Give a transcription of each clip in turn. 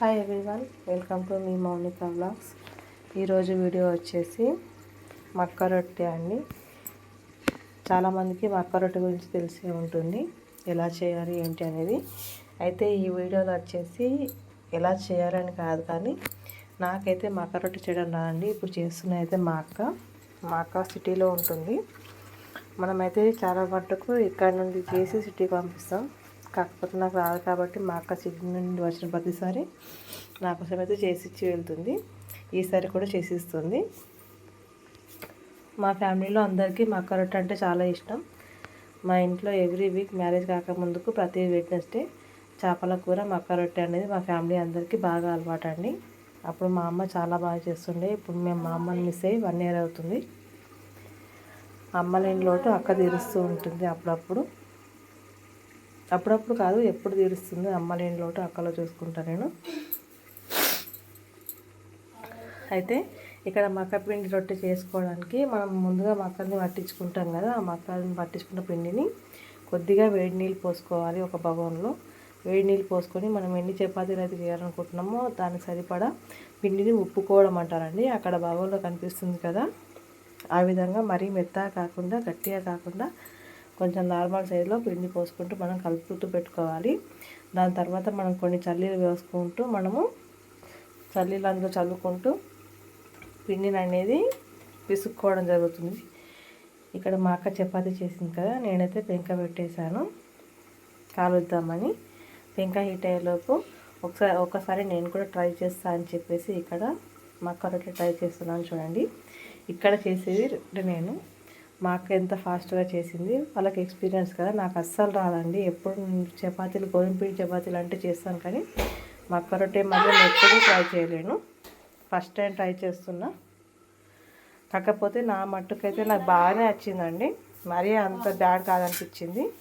Hi everyone welcome to మీ Mounika blogs ఈరోజు video వచ్చేసి మక్క రొట్టె అండి. చాలామందికి మక్క రొట్టె గురించి తెలిసే ఉంటుంది. ఎలా చేయాలి ఏంటి అనేది. అయితే ఈ వీడియోలో వచ్చేసి ఎలా చేయాలని కాదు కానీ నాకైతే మక్క రొట్టె చేయడం రాదండి. ఇప్పుడు చేస్తున్న అయితే మా అక్క. మా అక్క సిటీలో ఉంటుంది. మనమైతే చాలా మట్టుకు ఇక్కడ నుండి చేసి సిటీకి పంపిస్తాం. కాకపోతే నాకు రాదు కాబట్టి మా అక్క సిటీ నుండి వచ్చిన ప్రతిసారి నా కోసం అయితే చేసిచ్చి వెళ్తుంది. ఈసారి కూడా చేసిస్తుంది. మా ఫ్యామిలీలో అందరికీ మా అక్క రొట్టె అంటే చాలా ఇష్టం. మా ఇంట్లో ఎవ్రీ వీక్ మ్యారేజ్ కాకముందుకు ప్రతి వెడ్నెస్డే చేపల కూర మక్క రొట్టె అనేది మా ఫ్యామిలీ అందరికీ బాగా అలవాటు అండి అప్పుడు మా అమ్మ చాలా బాగా చేస్తుండే. ఇప్పుడు మేము మా అమ్మని మిస్ అయ్యి వన్ ఇయర్ అవుతుంది. అమ్మ లేని లోటు అక్క తీరుస్తూ ఉంటుంది అప్పుడప్పుడు. అప్పుడప్పుడు కాదు ఎప్పుడు తీరుస్తుంది? అమ్మ లేని లోటు అక్కలో చూసుకుంటా నేను. అయితే ఇక్కడ మక్క పిండి రొట్టె చేసుకోవడానికి మనం ముందుగా మక్కల్ని పట్టించుకుంటాం కదా ఆ మక్కల్ని పట్టించుకున్న పిండిని కొద్దిగా వేడి నీళ్ళు పోసుకోవాలి ఒక భగవంలో వేడి నీళ్ళు పోసుకొని మనం ఎన్ని చపాతీలు అయితే చేయాలనుకుంటున్నామో దానికి సరిపడా పిండిని ఉప్పుకోవడం అంటారండి. అక్కడ భగవంలో కనిపిస్తుంది కదా ఆ విధంగా మరీ మెత్తగా కాకుండా గట్టిగా కాకుండా కొంచెం నార్మల్ సైజులో పిండి పోసుకుంటూ మనం కలుపుతూ పెట్టుకోవాలి. దాని తర్వాత మనం కొన్ని చల్లీలు వేసుకుంటూ మనము చల్లీలు అందులో చల్లుకుంటూ పిండిని అనేది పిసుక్కోవడం జరుగుతుంది. ఇక్కడ మా అక్క చపాతీ చేసింది కదా నేనైతే పెంక పెట్టేశాను. కాలుద్దామని పెంక హీట్ అయ్యేలోపు ఒకసారి ఒకసారి నేను కూడా ట్రై చేస్తా అని చెప్పేసి ఇక్కడ మా అక్క రొట్టె ట్రై చేస్తున్నాను చూడండి. ఇక్కడ చేసేది నేను. మా అక్క ఎంత ఫాస్ట్గా చేసింది వాళ్ళకి ఎక్స్పీరియన్స్ కదా. నాకు అస్సలు రాదండి. ఎప్పుడు చపాతీలు గోధుమ పిండి చపాతీలు అంటే చేస్తాను కానీ మా అక్క రొట్టె మధ్య ఎప్పుడూ ట్రై చేయలేను. ఫస్ట్ టైం ట్రై చేస్తున్నా. కాకపోతే నా మట్టుకైతే నాకు బాగానే వచ్చిందండి మరీ అంత బ్యాడ్ కాదనిపించింది.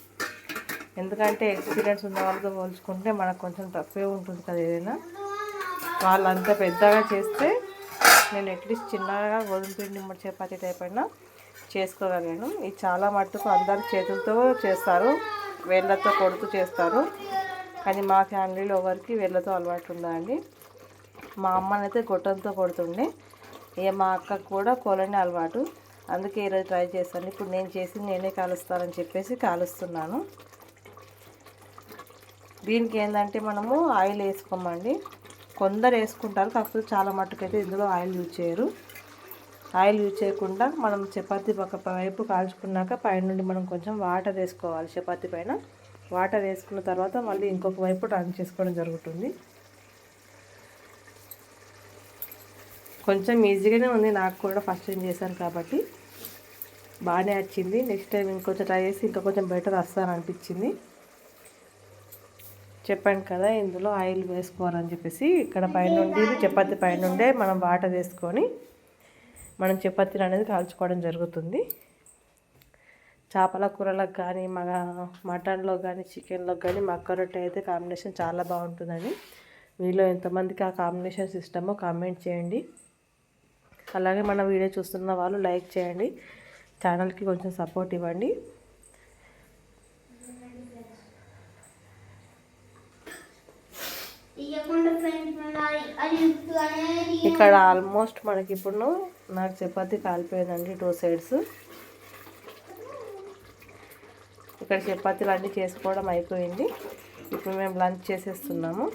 ఎందుకంటే ఎక్స్పీరియన్స్ ఉన్న వాళ్ళతో పోల్చుకుంటే మనకు కొంచెం తక్కువే ఉంటుంది కదా ఏదైనా. వాళ్ళంతా పెద్దగా చేస్తే నేను అట్లీస్ట్ చిన్నగా గోధుమ పిండి చపాతీ టైప్ అయినా చేసుకోగలను ఇది చాలా మట్టుకు అందరు చేతులతో చేస్తారు. వేళ్ళతో కొడుతూ చేస్తారు. కానీ మా ఫ్యామిలీలో ఎవరికి వేళ్ళతో అలవాటు ఉందా అండి మా అమ్మనైతే గొట్టంతో కొడుతుండే. ఇక మా అక్కకు కూడా కోలని అలవాటు. అందుకే ఈరోజు ట్రై చేస్తాను ఇప్పుడు నేను చేసి నేనే కాలుస్తానని చెప్పేసి కాలుస్తున్నాను. దీనికి ఏంటంటే మనము ఆయిల్ వేసుకోమండి. కొందరు వేసుకుంటారు. కాకపోతే చాలా మట్టుకైతే ఇందులో ఆయిల్ యూజ్ చేయరు. ఆయిల్ యూజ్ చేయకుండా మనం చపాతీ ఒక వైపు కాల్చుకున్నాక పైన నుండి మనం కొంచెం వాటర్ వేసుకోవాలి చపాతీ పైన. వాటర్ వేసుకున్న తర్వాత మళ్ళీ ఇంకొక వైపు టర్న్ చేసుకోవడం జరుగుతుంది. కొంచెం ఈజీగానే ఉంది నాకు కూడా ఫస్ట్ టైం చేశాను కాబట్టి. బాగానే వచ్చింది. నెక్స్ట్ టైం ఇంకొంచెం ట్రై చేసి ఇంకా కొంచెం బెటర్ వస్తాను అనిపించింది. చెప్పాను కదా ఇందులో ఆయిల్ వేసుకోవాలని చెప్పేసి. ఇక్కడ పైనుండి చపాతి పైనుండే మనం వాటర్ వేసుకొని మనం చపాతీలు అనేది కాల్చుకోవడం జరుగుతుంది. చేపల కూరలకు కానీ మగ మటన్లో కానీ చికెన్లో కానీ మక్క రొట్టె అయితే కాంబినేషన్ చాలా బాగుంటుందండి మీలో ఎంతమందికి ఆ కాంబినేషన్ సిస్టమో కామెంట్ చేయండి. అలాగే మన వీడియో చూస్తున్న వాళ్ళు లైక్ చేయండి. ఛానల్కి కొంచెం సపోర్ట్ ఇవ్వండి. ఇక్కడ ఆల్మోస్ట్ మనకి ఇప్పుడు నాకు చపాతి కాలిపోయిందండి టూ సైడ్స్ ఇక్కడ చపాతీలు అన్నీ చేసుకోవడం అయిపోయింది. ఇప్పుడు మేము లంచ్ చేసేస్తున్నాము.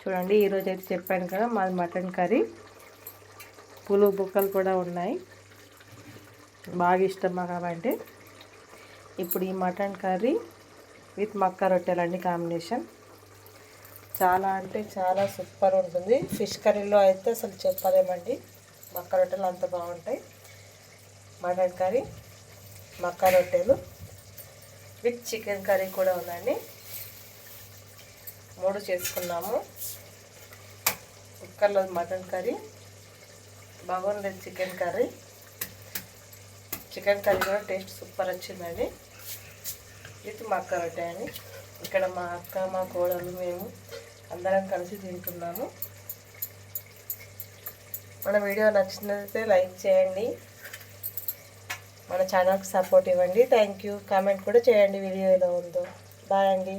చూడండి ఈరోజు అయితే చెప్పాను కదా మాది మటన్ కర్రీ. పులు బుక్కలు కూడా ఉన్నాయి. బాగా ఇష్టం మాకు అవంటే ఇప్పుడు ఈ మటన్ కర్రీ విత్ మక్క రొట్టెలండి కాంబినేషన్. చాలా అంటే చాలా సూపర్ ఉంటుంది. ఫిష్ కర్రీలో అయితే అసలు చెప్పలేమండి. మక్క రొట్టెలు అంత బాగుంటాయి. మటన్ కర్రీ మక్క రొట్టెలు విత్ చికెన్ కర్రీ కూడా ఉందండి. మూడు చేసుకున్నాము. కుక్కర్లో మటన్ కర్రీ బాగుంది చికెన్ కర్రీ. చికెన్ కర్రీ కూడా టేస్ట్ సూపర్ వచ్చిందండి. విత్ మక్క రొట్టె అని ఇక్కడ మా అక్క మా కోడలు మేము అందరం కలిసి తింటున్నాము. మన వీడియో నచ్చినట్లయితే లైక్ చేయండి. మన ఛానల్కి సపోర్ట్ ఇవ్వండి. థ్యాంక్ యూ కామెంట్ కూడా చేయండి వీడియో ఎలా ఉందో. బాయ్ అండి.